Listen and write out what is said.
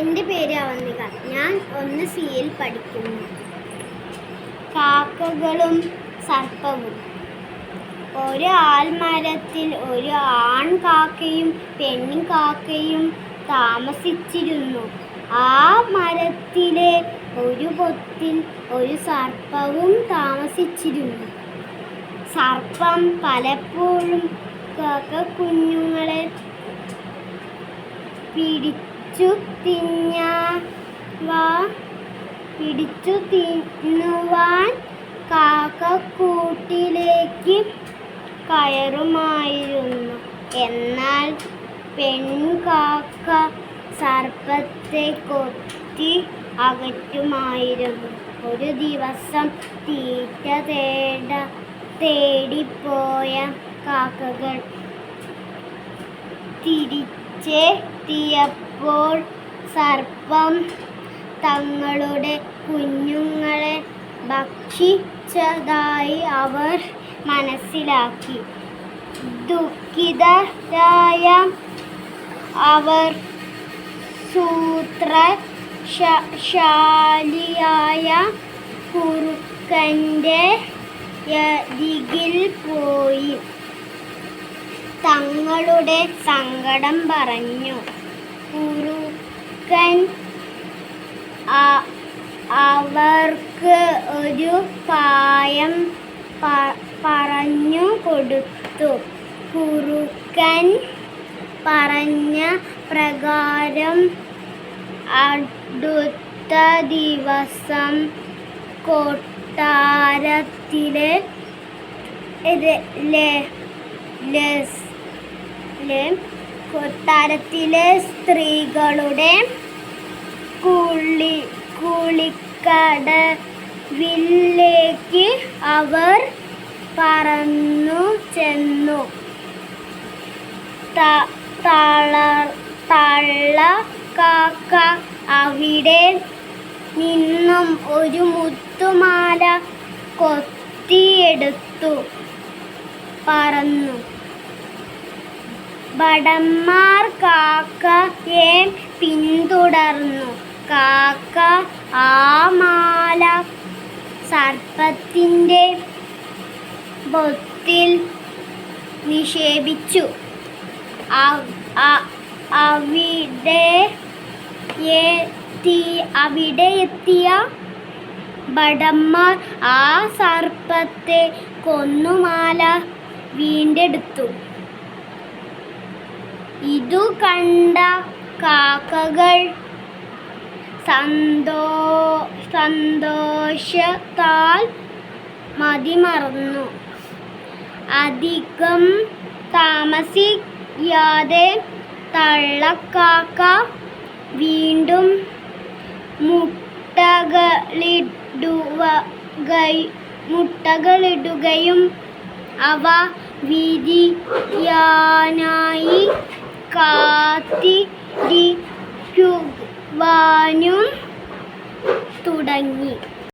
എന്റെ പേര് അവന്തിക ഞാൻ ഒന്ന് സിയിൽ പഠിക്കുന്നു. കാക്കകളും സർപ്പവും. ഒരു ആൽമരത്തിൽ ഒരു ആൺ കാക്കയും ആൺകാക്കയും കാക്കയും താമസിച്ചിരുന്നു. ആ മരത്തിലെ ഒരു പൊത്തിൽ ഒരു സർപ്പവും താമസിച്ചിരുന്നു. സർപ്പം പലപ്പോഴും കാക്ക കുഞ്ഞുങ്ങളെ പിടിച്ചു തിന്നാ പിടിച്ചു തിന്നുവാൻ കാക്കക്കൂട്ടിലേക്ക് കയറുമായിരുന്നു. എന്നാൽ പെൺകാക്ക സർപ്പത്തെ കൊത്തി അകറ്റുമായിരുന്നു. ഒരു ദിവസം തീറ്റ തേട തേടിപ്പോയ കാക്കകൾ തിരിച്ചെത്തിയപ്പോൾ സർപ്പം തങ്ങളുടെ കുഞ്ഞുങ്ങളെ ഭക്ഷിച്ചതായി അവർ മനസ്സിലാക്കി. ദുഃഖിതരായ അവർ സൂത്ര ശാലിയായ കുറുക്കന്റെ അരികിൽ പോയി. തങ്ങളുടെ സങ്കടം പറഞ്ഞു. കുറുക്കൻ അവർക്ക് ഒരു പായം പറഞ്ഞു കൊടുത്തു. കുറുക്കൻ പറഞ്ഞ പ്രകാരം അടുത്ത ദിവസം കൊട്ടാരത്തിലെ ലെ- ലസ്- ലെ- കൊട്ടാരത്തിലെ സ്ത്രീകളുടെ കുളി കുളിക്കടവിലേക്ക് അവർ പറന്നു ചെന്നു. തള തള്ള കാക്ക അവിടെ നിന്നും ഒരു മുത്തുമാല കൊത്തിയെടുത്തു. പറന്നു. ഭടന്മാർ കാക്കയെ പിന്തുടർന്നു. കാക്ക ആ മാല സർപ്പത്തിന്റെ ബൊത്തിൽ നിക്ഷേപിച്ചു. അവിടെ എത്തി അവിടെ എത്തിയ ഭടന്മാർ ആ സർപ്പത്തെ കൊന്നുമാല വീണ്ടെടുത്തു. ഇതു കണ്ട കാക്കകൾ സന്തോ സന്തോഷത്താൽ മതിമറന്നു. അധികം താമസിക്കാതെ തള്ളക്കാക്ക വീണ്ടും മുട്ടകളിടുക മുട്ടകളിടുകയും അവ വിരിയാനായി കാത്തിരിക്കുവാനും തുടങ്ങി.